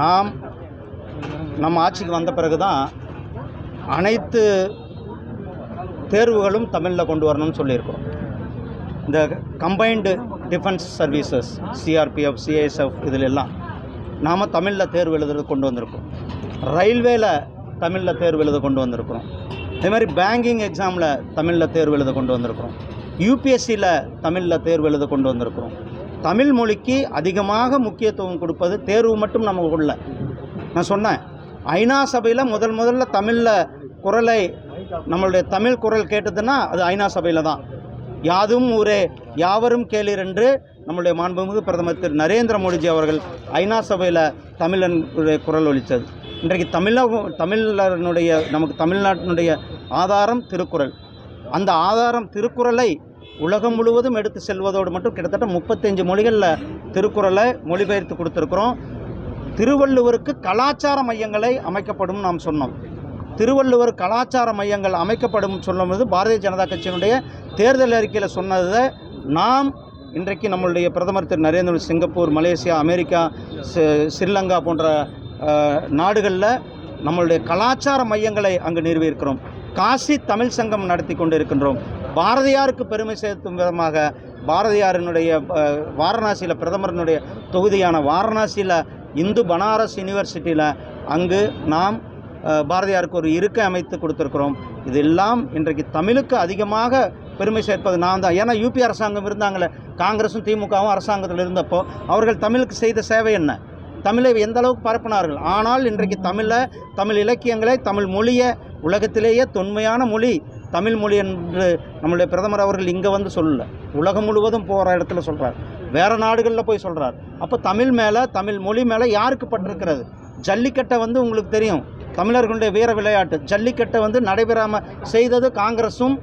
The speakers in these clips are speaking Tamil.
நாம் நம்ம ஆட்சிக்கு வந்த பிறகு தான் அனைத்து தேர்வுகளும் தமிழில் கொண்டு வரணும்னு சொல்லியிருக்கோம் இந்த combined defence services CRPF CISF இதில் எல்லாம் நாம் தமிழில் தேர்வு எழுதுறது கொண்டு வந்திருக்கோம் ரயில்வேல தமிழில் தேர்வு எழுத கொண்டு வந்திருக்கிறோம். அதே மாதிரி பேங்கிங் எக்ஸாமில் தமிழில் தேர்வு எழுத கொண்டு வந்திருக்கிறோம். யூபிஎஸ்சியில் தமிழில் தேர்வு எழுத கொண்டு வந்திருக்கிறோம். தமிழ் மொழிக்கு அதிகமாக முக்கியத்துவம் கொடுப்பது தேர்வு மட்டும் நமக்கு உள்ள நான் சொன்னேன் ஐநா சபையில் முதல் முதல்ல தமிழில் குரலை நம்மளுடைய தமிழ் குரல் கேட்டதுன்னா அது ஐநா சபையில் தான். யாதும் ஊரே யாவரும் கேளீர் என்று நம்முடைய மாண்புமிகு பிரதமர் திரு நரேந்திர மோடிஜி அவர்கள் ஐநா சபையில் தமிழன் குரல் ஒலித்தது. இன்றைக்கு தமிழக தமிழனுடைய நமக்கு தமிழ்நாட்டினுடைய ஆதாரம் திருக்குறள். அந்த ஆதாரம் திருக்குறளை உலகம் முழுவதும் எடுத்து செல்வதோடு மட்டும் கிட்டத்தட்ட முப்பத்தஞ்சு மொழிகளில் திருக்குறளை மொழிபெயர்த்து கொடுத்துருக்குறோம். திருவள்ளுவருக்கு கலாச்சார மையங்களை அமைக்கப்படும் நாம் சொன்னோம். திருவள்ளுவர் கலாச்சார மையங்கள் அமைக்கப்படும் சொல்லும்போது பாரதிய ஜனதா கட்சியினுடைய தேர்தல் அறிக்கையில் சொன்னதை நாம் இன்றைக்கு நம்மளுடைய பிரதமர் திரு Narendra Singapore Malaysia America Sri Lanka போன்ற நாடுகளில் நம்மளுடைய கலாச்சார மையங்களை அங்கு நிறுவியிருக்கிறோம். காசி தமிழ் சங்கம் நடத்தி கொண்டு இருக்கின்றோம் பாரதியாருக்கு பெருமை சேர்த்தும் விதமாக பாரதியாரினுடைய வாரணாசியில் பிரதமரினுடைய தொகுதியான வாரணாசியில் இந்து பனாரஸ் யூனிவர்சிட்டியில் அங்கு நாம் பாரதியாருக்கு ஒரு இருக்கை அமைத்து கொடுத்துருக்குறோம். இதெல்லாம் இன்றைக்கு தமிழுக்கு அதிகமாக பெருமை சேர்ப்பது நான் தான். ஏன்னா யூபி அரசாங்கம் இருந்தாங்களே காங்கிரஸும் திமுகவும் அரசாங்கத்தில் இருந்தப்போ அவர்கள் தமிழுக்கு செய்த சேவை என்ன? தமிழை எந்த அளவுக்கு பரப்பினார்கள்? ஆனால் இன்றைக்கு தமிழை தமிழ் இலக்கியங்களை தமிழ் மொழியை உலகத்திலேயே தொன்மையான மொழி தமிழ் மொழி என்று நம்மளுடைய பிரதமர் அவர்கள் இங்கே வந்து சொல்லல. உலகம் முழுவதும் போகிற இடத்துல சொல்கிறார் வேறு நாடுகளில் போய் சொல்கிறார் அப்போ தமிழ் மேலே தமிழ் மொழி மேலே யாருக்கு பட்டிருக்கிறது? ஜல்லிக்கட்டை வந்து உங்களுக்கு தெரியும். தமிழர்களுடைய வீர விளையாட்டு. ஜல்லிக்கட்டை வந்து நடைபெறாமல் செய்தது காங்கிரஸும்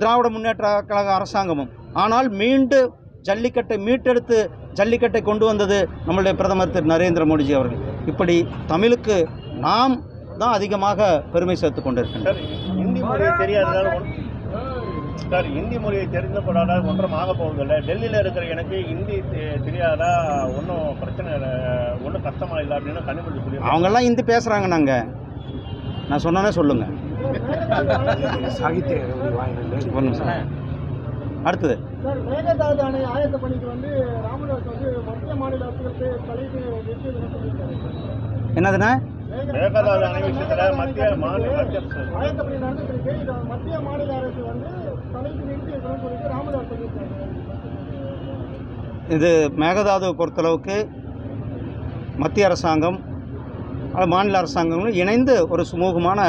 திராவிட முன்னேற்ற கழக அரசாங்கமும். ஆனால் மீண்டு ஜல்லிக்கட்டை மீட்டெடுத்து ஜல்லிக்கட்டை கொண்டு வந்தது நம்மளுடைய பிரதமர் திரு. நரேந்திர மோடிஜி அவர்கள். இப்படி தமிழுக்கு நாம் தான் அதிகமாக பெருமை சேர்த்து கொண்டிருக்கின்றோம் சார் இந்தி மொழியை தெரியாததால் சார் இந்தி மொழியை தெரிந்தப்படாத ஒன்றும் ஆக போவதில்லை. டெல்லியில் இருக்கிற எனக்கு ஹிந்தி தெரியாதா? ஒன்றும் பிரச்சனை இல்லை. ஒன்றும் கஷ்டமா இல்லை அப்படின்னு கனிமொழி சொல்லி அவங்கெல்லாம் ஹிந்தி பேசுகிறாங்க நாங்கள் நான் சொன்னோன்னே சொல்லுங்கள் சாகித்ய அடுத்தது. சார் மேகதாது அணை ஆயத்த பணிக்கு வந்து ராமதாஸ் வந்து மத்திய மாநில அரசுகளுக்கு தலையிட்டு நிறுத்தியதுன்னு சொல்லியிருக்காரு என்னதுண்ணா? மேகதாது அணை விஷயத்தில் மத்திய மாநில மத்திய மாநில அரசு வந்து நிறுத்தி சொல்லிட்டு ராமதாஸ் இது மேகதாதுவை பொறுத்தளவுக்கு மத்திய அரசாங்கம் மாநில அரசாங்கங்களும் இணைந்து ஒரு சுமூகமான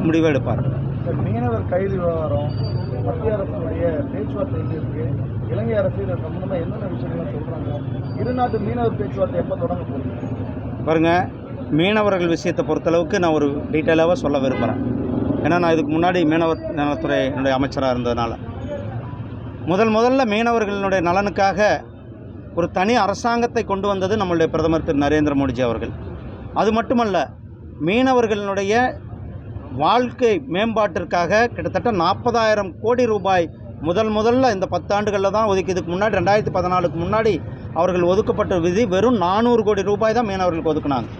முடிவை எடுப்பார் சார் மீனவர் கைது விவகாரம் மத்திய அரசுடைய பேச்சுவார்த்தை எங்கே இருக்கு? இலங்கை அரசு இது சம்பந்தமா என்னென்ன விஷயங்கள் சொல்றாங்க? இரு நாட்டு மீனவர் பேச்சுவார்த்தை எப்போ தொடங்க போகுது? பாருங்க மீனவர்கள் விஷயத்தை பொறுத்தளவுக்கு நான் ஒரு டீட்டெயிலாக சொல்ல விரும்புகிறேன் ஏன்னா நான் இதுக்கு முன்னாடி மீனவர் நலத்துறை என்னுடைய அமைச்சராக இருந்ததுனால. முதல் முதல்ல மீனவர்களினுடைய நலனுக்காக ஒரு தனி அரசாங்கத்தை கொண்டு வந்தது நம்மளுடைய பிரதமர் திரு நரேந்திர மோடிஜி அவர்கள். அது மட்டுமல்ல மீனவர்களினுடைய வாழ்க்கை மேம்பாட்டிற்காக கிட்டத்தட்ட நாற்பதாயிரம் கோடி ரூபாய் முதல் முதல்ல இந்த பத்தாண்டுகளில் தான் ஒதுக்கி இதுக்கு முன்னாடி ரெண்டாயிரத்தி பதினாலுக்கு முன்னாடி அவர்கள் ஒதுக்கப்பட்ட விதி வெறும் நானூறு கோடி ரூபாய் தான் மீனவர்களுக்கு ஒதுக்குனாங்க.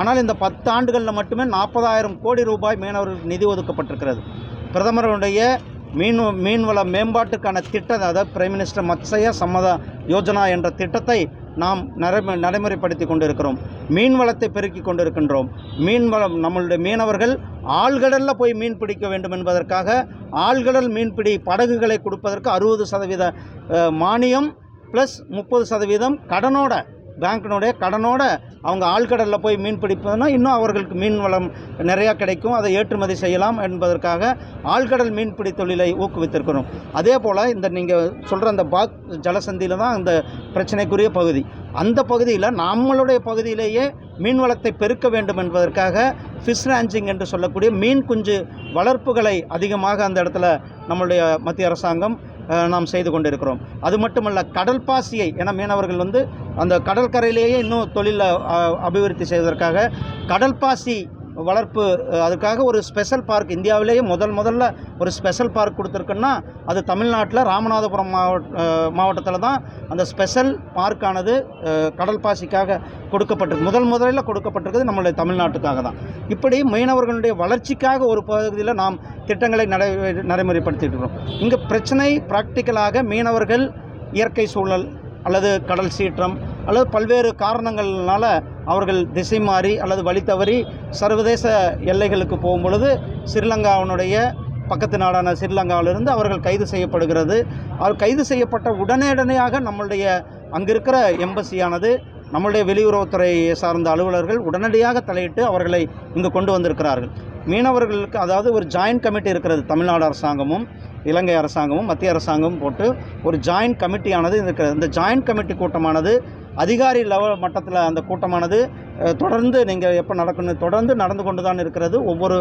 ஆனால் இந்த பத்தாண்டுகளில் மட்டுமே நாற்பதாயிரம் கோடி ரூபாய் மீனவர்களுக்கு நிதி ஒதுக்கப்பட்டிருக்கிறது. பிரதமருடைய மீன் மீன்வள மேம்பாட்டுக்கான திட்டம் அதாவது பிரைம் மினிஸ்டர் மத்ஸ்ய சம்மத யோஜனா என்ற திட்டத்தை நாம் நடைமு நடைமுறைப்படுத்தி கொண்டிருக்கிறோம். மீன் வளத்தை பெருக்கி கொண்டிருக்கின்றோம். மீன் வளம் நம்மளுடைய மீனவர்கள் ஆழ்கடலில் போய் மீன் பிடிக்க வேண்டும் என்பதற்காக ஆழ்கடல் மீன்பிடி படகுகளை கொடுப்பதற்கு அறுபது சதவீத மானியம் ப்ளஸ் முப்பது சதவீதம் கடனோட பேங்க்கினுடைய கடனோட அவங்க ஆழ்கடலில் போய் மீன் பிடிப்பதுன்னா இன்னும் அவர்களுக்கு மீன் வளம் நிறையா கிடைக்கும். அதை ஏற்றுமதி செய்யலாம் என்பதற்காக ஆழ்கடல் மீன்பிடி தொழிலை ஊக்குவித்திருக்கிறோம். அதே போல் இந்த நீங்கள் சொல்கிற அந்த பாக் ஜலசந்தியில் தான் அந்த பிரச்சனைக்குரிய பகுதி. அந்த பகுதியில் நம்மளுடைய பகுதியிலேயே மீன் வளத்தை பெருக்க வேண்டும் என்பதற்காக ஃபிஷ் ரேஞ்சிங் என்று சொல்லக்கூடிய மீன் குஞ்சு வளர்ப்புகளை அதிகமாக அந்த இடத்துல நம்மளுடைய மத்திய அரசாங்கம் நாம் செய்து கொண்டிருக்கிறோம். அது மட்டுமல்ல கடல் பாசியை என மீனவர்கள் வந்து அந்த கடற்கரையிலேயே இன்னும் தொழிலை அபிவிருத்தி செய்வதற்காக கடல் பாசி வளர்ப்பு அதுக்காக ஒரு ஸ்பெஷல் பார்க் இந்தியாவிலேயே முதல் முதல்ல ஒரு ஸ்பெஷல் பார்க் கொடுத்துருக்குன்னா அது தமிழ்நாட்டில் ராமநாதபுரம் மாவட்ட மாவட்டத்தில் தான் அந்த ஸ்பெஷல் பார்க்கானது கடல் பாசிக்காக கொடுக்கப்பட்டிருக்கு. முதல் முதலில் கொடுக்கப்பட்டிருக்கிறது நம்மளுடைய தமிழ்நாட்டுக்காக தான். இப்படி மீனவர்களுடைய வளர்ச்சிக்காக ஒரு பகுதியில் நாம் திட்டங்களை நடை நடைமுறைப்படுத்திட்டு இருக்கிறோம் இங்கே பிரச்சனை ப்ராக்டிக்கலாக மீனவர்கள் இயற்கை சூழல் அல்லது கடல் சீற்றம் அல்லது பல்வேறு காரணங்கள்னால அவர்கள் திசை மாறி அல்லது வழி தவறி சர்வதேச எல்லைகளுக்கு போகும் பொழுது ஸ்ரீலங்காவினுடைய பக்கத்து நாடான ஸ்ரீலங்காவிலிருந்து அவர்கள் கைது செய்யப்படுகிறது. அவர் கைது செய்யப்பட்ட உடனடியாக நம்மளுடைய அங்கே இருக்கிற எம்பசியானது நம்மளுடைய வெளியுறவுத்துறை சார்ந்த அலுவலர்கள் உடனடியாக தலையிட்டு அவர்களை இங்கு கொண்டு வந்திருக்கிறார்கள். மீனவர்களுக்கு அதாவது ஒரு ஜாயின்ட் கமிட்டி இருக்கிறது தமிழ்நாடு அரசாங்கமும் இலங்கை அரசாங்கமும் மத்திய அரசாங்கமும் போட்டு ஒரு ஜாயின்ட் கமிட்டியானது இருக்கிறது. இந்த ஜாயின்ட் கமிட்டி கூட்டமானது அதிகாரி லெவல் மட்டத்தில் அந்த கூட்டமானது தொடர்ந்து நீங்கள் எப்போ நடக்கணும் தொடர்ந்து நடந்து கொண்டு தான் இருக்கிறது. ஒவ்வொரு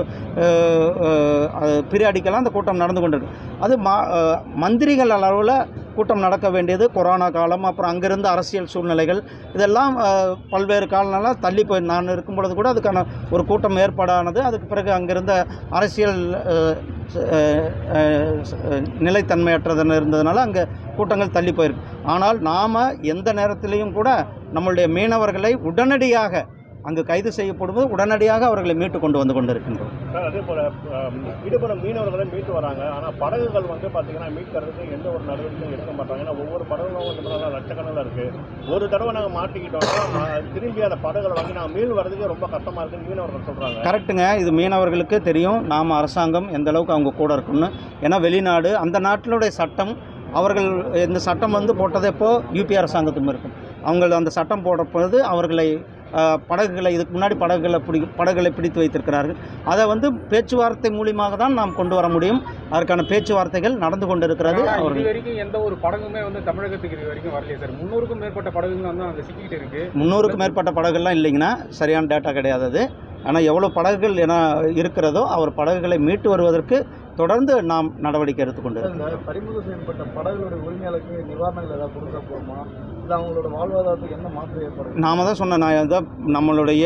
பீரியாடிக்கெல்லாம் அந்த கூட்டம் நடந்து கொண்டு இருக்கு அது மா மந்திரிகள் அளவில் கூட்டம் நடக்க வேண்டியது கொரோனா காலம் அப்புறம் அங்கேருந்து அரசியல் சூழ்நிலைகள் இதெல்லாம் பல்வேறு காலனால தள்ளி போய் நான் இருக்கும் பொழுது கூட அதுக்கான ஒரு கூட்டம் ஏற்பாடானது. அதுக்கு பிறகு அங்கிருந்த அரசியல் நிலைத்தன்மையற்றதுன்னு இருந்ததுனால அங்கே கூட்டங்கள் தள்ளி போயிருக்கு. ஆனால் நாம் எந்த நேரத்திலையும் கூட நம்மளுடைய மீனவர்களை உடனடியாக அங்கு கைது செய்யப்படும்போது உடனடியாக அவர்களை மீட்டு கொண்டு வந்து கொண்டிருக்கின்றோம். அதே போல் ஈடுபடும் மீனவர்களை மீட்டு வராங்க. ஆனால் படகுகள் வந்து பார்த்தீங்கன்னா மீட்கிறதுக்கு எந்த ஒரு நடவடிக்கையும் எடுக்க மாட்டாங்க. ஏன்னா ஒவ்வொரு படகுகளும் வந்து லட்சக்கணக்கில் இருக்குது ஒரு தடவை நாங்கள் மாட்டிக்கிட்டோம்னா திரும்பி அந்த படகுகளை வாங்கி நாங்கள் மீள் வரதுக்கு ரொம்ப கஷ்டமாக இருக்குன்னு மீனவர்கள் சொல்கிறாங்க கரெக்டுங்க இது மீனவர்களுக்கு தெரியும். நாம் அரசாங்கம் எந்த அளவுக்கு அவங்க கூட இருக்குன்னு ஏன்னா வெளிநாடு அந்த நாட்டினுடைய சட்டம் அவர்கள் இந்த சட்டம் வந்து போட்டது எப்போ யூபி அரசாங்கத்தும் இருக்கும். அவங்க அந்த சட்டம் போட பொழுது அவர்களை படகுகளை இதுக்கு முன்னாடி படகுகளை பிடி படகுகளை பிடித்து வைத்திருக்கிறார்கள். அதை வந்து பேச்சுவார்த்தை மூலியமாக தான் நாம் கொண்டு வர முடியும். அதற்கான பேச்சுவார்த்தைகள் நடந்து கொண்டிருக்கிறது. அவர்கள் வரைக்கும் எந்த ஒரு படகுமே வந்து தமிழகத்துக்கு இது வரைக்கும் வரலையே சார். முந்நூறுக்கும் மேற்பட்ட படகுகள் வந்து அங்கே சிக்கிட்டு இருக்கு. முந்நூறுக்கும் மேற்பட்ட படகுகள்லாம் இல்லைங்கன்னா சரியான டேட்டா கிடையாது அது. ஆனால் எவ்வளோ படகுகள் என இருக்கிறதோ அவர் படகுகளை மீட்டு வருவதற்கு தொடர்ந்து நாம் நடவடிக்கை எடுத்துக்கொண்டு பறிமுதல் செய்யப்பட்ட படகுகளுடைய உரிமையாளருக்கு நிவாரணங்கள் ஏதாவது கொடுக்க போகுமா இல்லை அவங்களோட வாழ்வாதாரத்துக்கு என்ன மாற்றம் ஏற்படும் நாம தான் சொன்ன நான் தான் நம்மளுடைய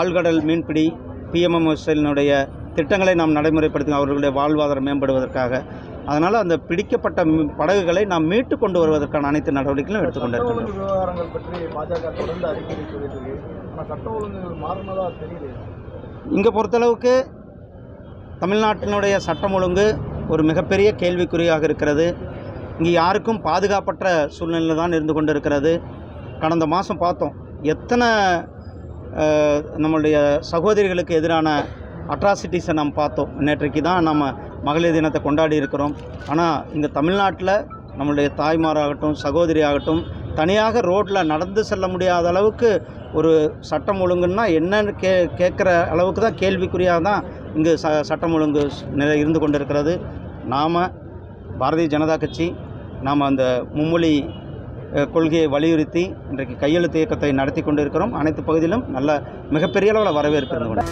ஆழ்கடல் மீன்பிடி பிஎம்எம்எஸ்எல்னுடைய திட்டங்களை நாம் நடைமுறைப்படுத்தி அவர்களுடைய வாழ்வாதாரம் மேம்படுவதற்காக. அதனால் அந்த பிடிக்கப்பட்ட படகுகளை நாம் மீட்டு கொண்டு வருவதற்கான அனைத்து நடவடிக்கைகளும் எடுத்துக்கொண்டு விவகாரங்கள் பற்றி பாஜக தொடர்ந்து அறிக்கை சட்ட ஒழுங்குகள் மாறினதா தெரியல இங்கே பொறுத்தளவுக்கு தமிழ்நாட்டினுடைய சட்டம் ஒழுங்கு ஒரு மிகப்பெரிய கேள்விக்குறியாக இருக்கிறது. இங்கே யாருக்கும் பாதுகாப்பற்ற சூழ்நிலை தான் இருந்து கொண்டு இருக்கிறது கடந்த மாதம் பார்த்தோம் எத்தனை நம்மளுடைய சகோதரிகளுக்கு எதிரான அட்ராசிட்டிஸை நாம் பார்த்தோம். நேற்றைக்கு தான் நம்ம மகளிர் தினத்தை கொண்டாடி இருக்கிறோம். ஆனால் இங்கே தமிழ்நாட்டில் நம்மளுடைய தாய்மாராகட்டும் சகோதரி ஆகட்டும் தனியாக ரோட்டில் நடந்து செல்ல முடியாத அளவுக்கு ஒரு சட்டம் ஒழுங்குன்னா என்னன்னு கே கேட்குற அளவுக்கு தான் கேள்விக்குறியாக தான் இங்கு ச சட்டம் ஒழுங்கு நிலை இருந்து கொண்டிருக்கிறது. நாம் பாரதிய ஜனதா கட்சி நாம் அந்த மும்மொழி கொள்கையை வலியுறுத்தி இன்றைக்கு கையெழுத்து இயக்கத்தை நடத்தி கொண்டு இருக்கிறோம் அனைத்து பகுதியிலும் நல்ல மிகப்பெரிய அளவில் வரவேற்பு இருந்து